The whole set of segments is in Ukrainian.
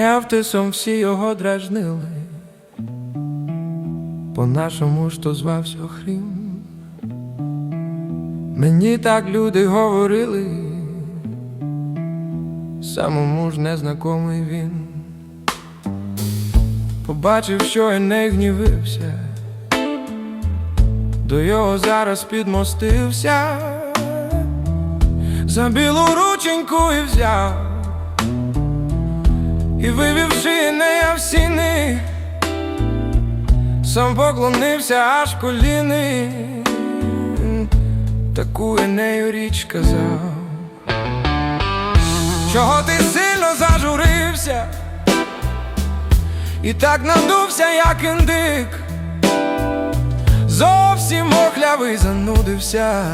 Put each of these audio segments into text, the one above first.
Невтисом всі його дражнили, по-нашому ж то звався Хрім. Мені так люди говорили, самому ж незнакомий він. Побачив, що Еней гнівився, до його зараз підмостився, за білу рученьку і взяв, і вивівши Енея в сіни, сам поклонився аж коліни, таку Енею річ казав, чого ти сильно зажурився? І так надувся, як індик, зовсім охлявий занудився,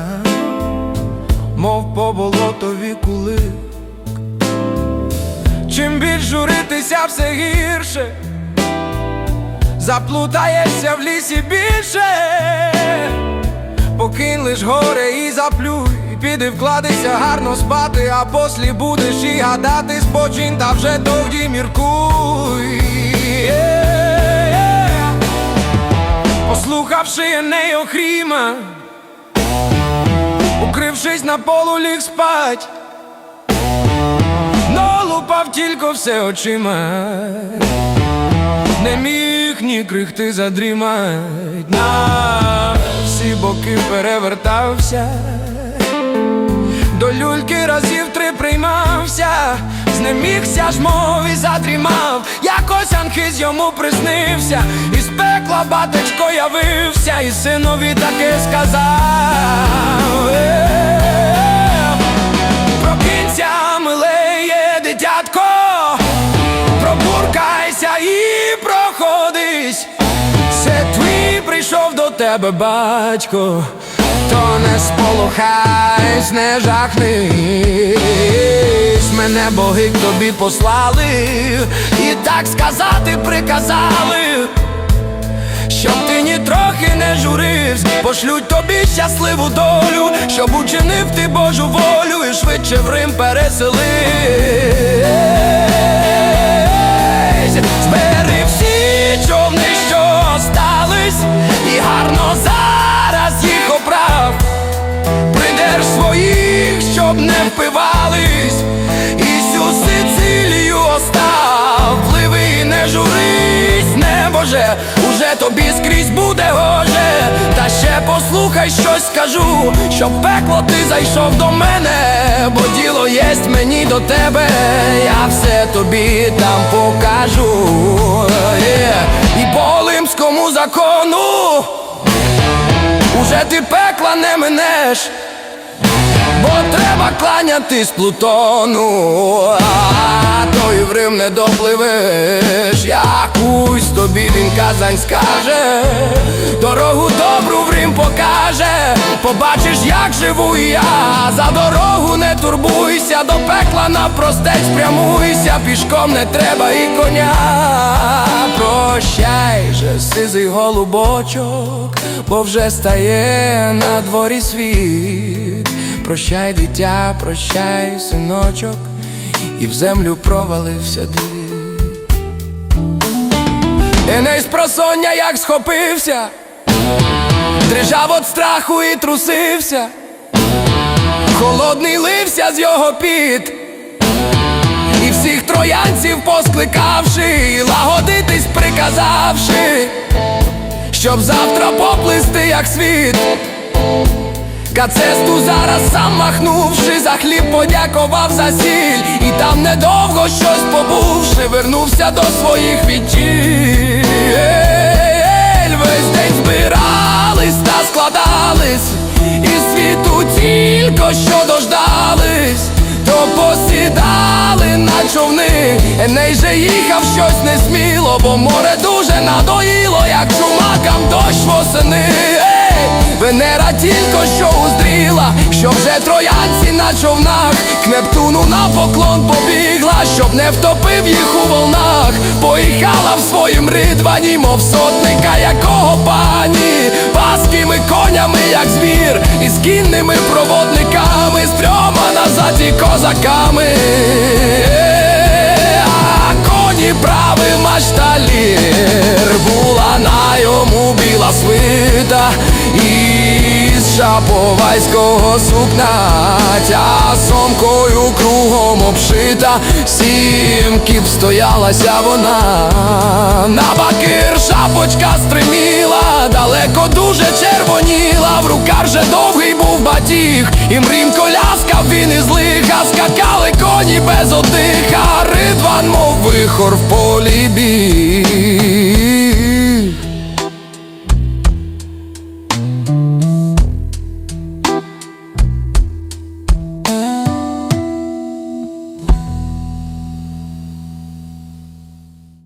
мов по болотові кулик. Чим більш журитися, все гірше, заплутаєшся в лісі більше, покинь лиш горе і заплюй, піди вкладися гарно спати, а послі будеш і гадати, спочинь та вже тоді міркуй. Послухавши Еней Охріма, укрившись на полу ліг спать, лупав тільки все очима, не міг ні крихти задрімать, на всі боки перевертався, до люльки разів три приймався, знемігся ж мов і задрімав, якось анхиз йому приснився, із пекла батечко явився, і синові таки сказав. «Е, Прокинься, тебе батько, то не сполохайсь, не жахнись, мене боги к тобі послали, і так сказати приказали. Щоб ти ні трохи не журився, пошлють тобі щасливу долю, щоб учинив ти Божу волю і швидше в Рим переселись. Збери всі небоже, уже тобі скрізь буде гоже, та ще послухай, щось скажу, щоб пекло ти зайшов до мене, бо діло єсть мені до тебе, я все тобі там покажу. Є. І по лимському закону уже ти пекла не минеш. Бо треба кланятись Плутону, а то і в Рим не допливеш, якусь тобі він казань скаже, дорогу добру в Рим покаже, побачиш, як живу я, за дорогу не турбуйся, до пекла напростець прямуйся, пішком не треба і коня. Прощай же, сизий голубочок, бо вже стає на дворі світ. Прощай, дитя, прощай, синочок, і в землю провалився двір. Еней з просоння як схопився, дрижав від страху і трусився, холодний лився з його піт, і всіх троянців поскликавши, лагодитись приказавши, щоб завтра поплисти, як світ. Кацесту зараз сам махнувши, за хліб подякував за сіль, і там недовго щось побувши, вернувся до своїх відчіль. Весь день збирались та складались, і світу тільки що дождались, то посідали на човни, Еней же їхав щось несміло, бо море дуже надоїло, як чумакам дощ восени. Венера тільки що уздріла, що вже троянці на човнах, К Нептуну на поклон побігла, щоб не втопив їх у волнах, поїхала в своїм ридвані, мов сотника, якого пані, паскими конями, як звір, і з кінними проводниками, З трьома назад і козаками, коні правим аж була на йому біла свита шаповайського сукна, тя сомкою кругом обшита, сім кіп стоялася вона, на бакир шапочка стриміла, далеко дуже червоніла, в руках же довгий був батіг, і мрім коляска він із лиха, скакали коні без одиха, ридван, мов вихор в полі біг.